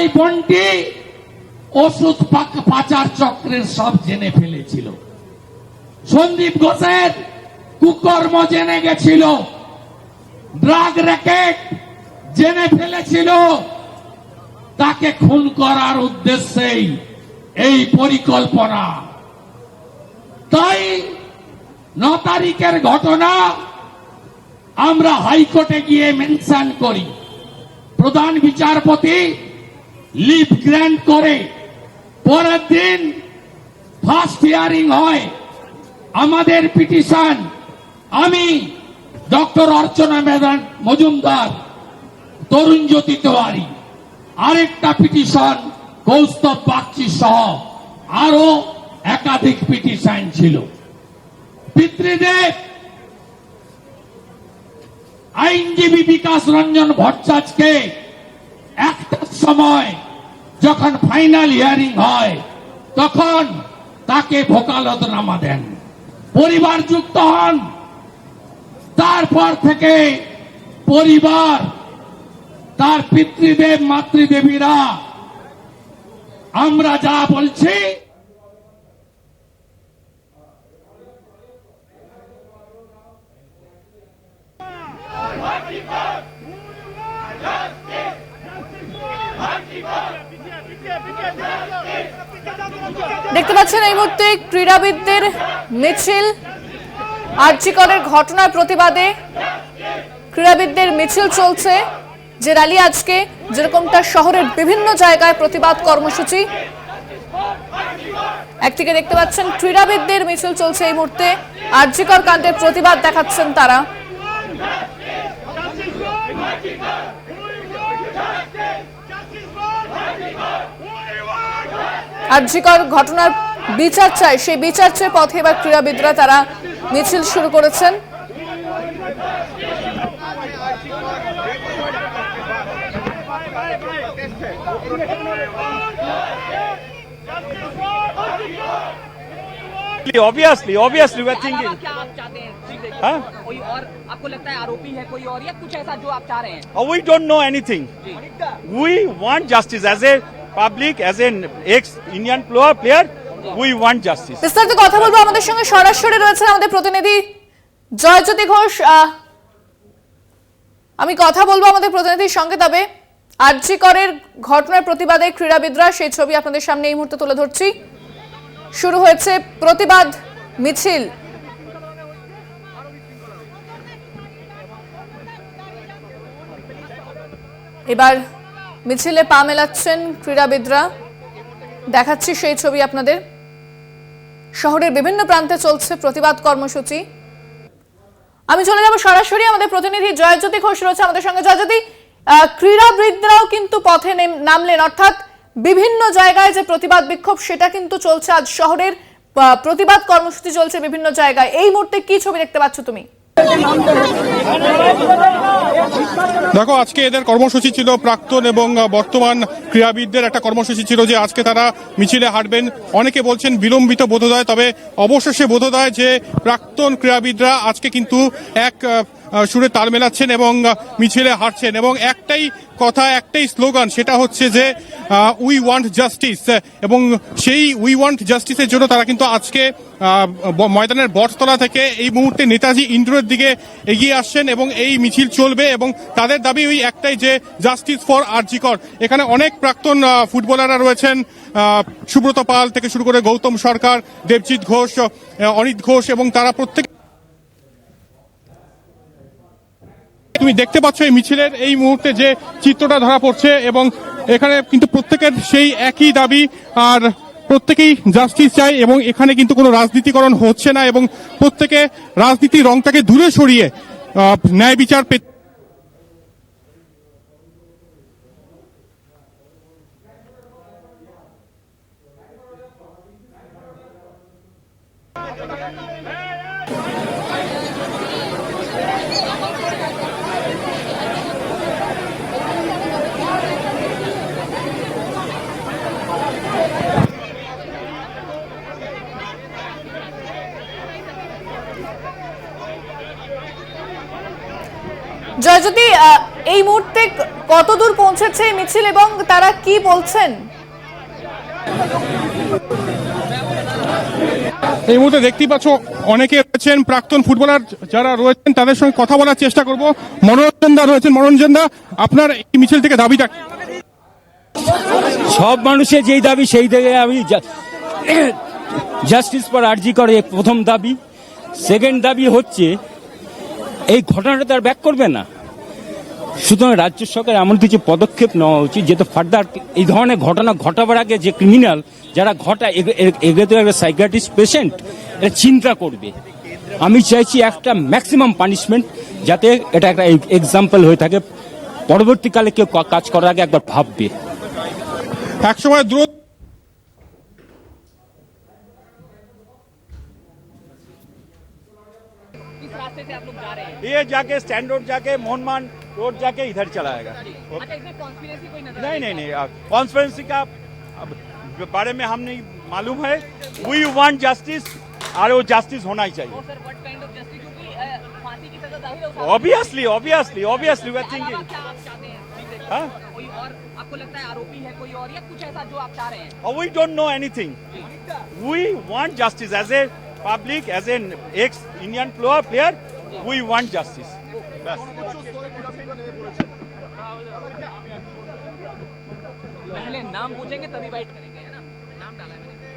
সঞ্জয় বন্টি ওষুধ পাচার চক্রের সব জেনে ফেলেছিল। সন্দীপ ঘোষের কুকর্ম জেনে গেছিল। ড্রাগ র্যাকেট জেনে ফেলেছিল। তাকে খুন করার উদ্দেশ্যেই এই পরিকল্পনা। তাই ন তারিখের ঘটনা আমরা হাইকোর্টে গিয়ে মেনশন করি। প্রধান বিচারপতি লিভ গ্র্যান্ট করে। পরের দিন ফার্স্ট হিয়ারিং হয়। আমাদের পিটিশন, আমি ডক্টর অর্চনা মেদান মজুমদার, তরুণ জ্যোতি তেওয়ারি, আরেকটা পিটিশন কৌস্তব বাগচি সহ আরও একাধিক পিটিশন ছিল। পিতৃদেব, আইনজীবী বিকাশ রঞ্জন ভট্টাচার্যকে একটার সময় যখন ফাইনাল হিয়ারিং হয়, তখন তাকে ভোকালত নামা দেন। পরিবার যুক্ত হন। তারপর থেকে পরিবার, তার পিতৃদেব, মাতৃদেবীরা, আমরা যা বলছি দেখতে পাচ্ছেন এই মুহূর্তে ক্রীড়াবিদদের মিছিল। আর্চিকরের ঘটনার প্রতিবাদে ক্রীড়াবিদদের মিছিল চলছে। যে র্যালি আজকে, যেরকমটা শহরের বিভিন্ন জায়গায় প্রতিবাদ কর্মসূচি। একদিকে দেখতে পাচ্ছেন ক্রীড়াবিদদের মিছিল চলছে এই মুহূর্তে। আর্জিকর কাণ্ডের প্রতিবাদ দেখাচ্ছেন তারা। আর্জিকর ঘটনার বিচার চাই সেই বিচার চেয়ে পথে এবার ক্রীড়াবিদরা তারা মিছিল শুরু করেছেন obviously obviously we're thinking क्या आप चाहते हैं ठीक है हाँ? कोई और आपको लगता है आरोपी है कोई और या कुछ ऐसा जो आप चाह रहे हैं oh, we don't know anything we want justice as public as an ex indian player player, we want justice. বিস্তারিত কথা বলব আমাদের সঙ্গে সরাসরি রয়েছেন আমাদের প্রতিনিধি জয়জ্যোতি ঘোষ আমি কথা বলব আমাদের প্রতিনিধির সঙ্গে, তবে আরজি করের ঘটনার প্রতিবাদে ক্রীড়াবিদরা সেই ছবি আপনাদের সামনে এই মুহূর্তে তুলে ধরছি। শুরু হয়েছে প্রতিবাদ মিছিল। এবার মিছিলে পা মেলাচ্ছেন ক্রীড়াবিদরা। দেখাচ্ছি সেই ছবি আপনাদের। শহরের বিভিন্ন প্রান্তে চলছে প্রতিবাদ কর্মসূচি। আমি চলে যাব সরাসরি। আমাদের প্রতিনিধি জয়জ্যোতি ঘোষ রয়েছে আমাদের সঙ্গে। জয়জ্যোতি ক্রীড়াবিদরাও কিন্তু পথে নামলেন। অর্থাৎ বিভিন্ন জায়গায় যে প্রতিবাদ বিক্ষোভ, সেটা কিন্তু চলছে। আজ শহরের প্রতিবাদ কর্মসূচি চলছে বিভিন্ন জায়গায়। এই মুহূর্তে কি ছবি দেখতে পাচ্ছ তুমি? দেখো, আজকে এদের কর্মসূচি ছিল প্রাক্তন এবং বর্তমান ক্রীড়াবিদদের একটা কর্মসূচি ছিল যে আজকে তারা মিছিলে হাঁটবেন। অনেকে বলছেন বিলম্বিত বোধোদয়, তবে অবশেষে বোধোদয় যে প্রাক্তন ক্রীড়াবিদরা আজকে কিন্তু এক সুরে তাল মেলাচ্ছেন এবং মিছিলে হাঁটছেন। এবং একটাই কথা, একটাই স্লোগান, সেটা হচ্ছে যে উই ওয়ান্ট জাস্টিস এবং সেই উই ওয়ান্ট জাস্টিসের জন্য তারা কিন্তু আজকে ময়দানের বটতলা থেকে এই মুহূর্তে নেতাজি ইন্ডোরের দিকে এগিয়ে আসছেন এবং এই মিছিল চলবে এবং তাদের দাবি ওই একটাই যে জাস্টিস ফর আরজিকর এখানে অনেক প্রাক্তন ফুটবলাররা রয়েছেন সুব্রত পাল থেকে শুরু করে গৌতম সরকার, দেবজিৎ ঘোষ অনিত ঘোষ এবং তারা প্রত্যেক তুমি দেখতে পাচ্ছ এই মিছিলের এই মুহূর্তে যে চিত্রটা ধরা পড়ছে এবং এখানে কিন্তু প্রত্যেকের সেই একই দাবি, আর প্রত্যেকেই জাস্টিস চাই এবং এখানে কিন্তু কোনো রাজনীতিকরণ হচ্ছে না এবং প্রত্যেকে রাজনীতির রংটাকে দূরে সরিয়ে ন্যায় বিচার পেতে জয়জ্যোতি এই মুহূর্তে কতদূর পৌঁছেছে এই মিছিল এবং তারা কি বলছেন? এই মুহূর্তে দেখতেই পাচ্ছ অনেকে রয়েছেন প্রাক্তন ফুটবলার যারা রয়েছেন তাদের সঙ্গে কথা বলার চেষ্টা করব। মনোরঞ্জন দা রয়েছেন। মনোরঞ্জন দা আপনার এই মিছিল থেকে দাবিটা সব মানুষের যেই দাবি সেই থেকে আমি জাস্টিস ফর আর্জি করে প্রথম দাবি। সেকেন্ড দাবি হচ্ছে এই ঘটনাটা তার ব্যাক করবে না। সুতরাং রাজ্য সরকার এমন কিছু পদক্ষেপ নেওয়া উচিত যেহেতু ফার্দার এই ধরনের ঘটনা ঘটাবার আগে যে ক্রিমিনাল যারা ঘটায় এগুলো তো একটা সাইকিয়াট্রিস্ট পেশেন্ট এটা চিন্তা করবে। আমি চাইছি একটা ম্যাক্সিমাম পানিশমেন্ট যাতে এটা একটা এক্সাম্পল হয়ে থাকে। পরবর্তীকালে কেউ কাজ করার আগে একবার ভাববে। একসময় দ্রুত रास्ते से आप लोग जा रहे हैं? ये जाके स्टैंड रोड जाके मोहनमान रोड जाके इधर चलाएगा। अच्छा, अच्छा, नहीं नहीं नहीं कॉन्स्पिरेंसी का बारे में हमने मालूम है वी वांट जस्टिस और वो जस्टिस होना ही चाहिए। Obviously obviously obviously we thinking आपको लगता है आरोपी है कोई और या कुछ ऐसा जो आप चाह रहे हैं? We don't know anything we want justice as a public as an ex Indian player player we want justice पहले नाम पूछेंगे तभी करेंगे है ना? नाम डाला है मैंने।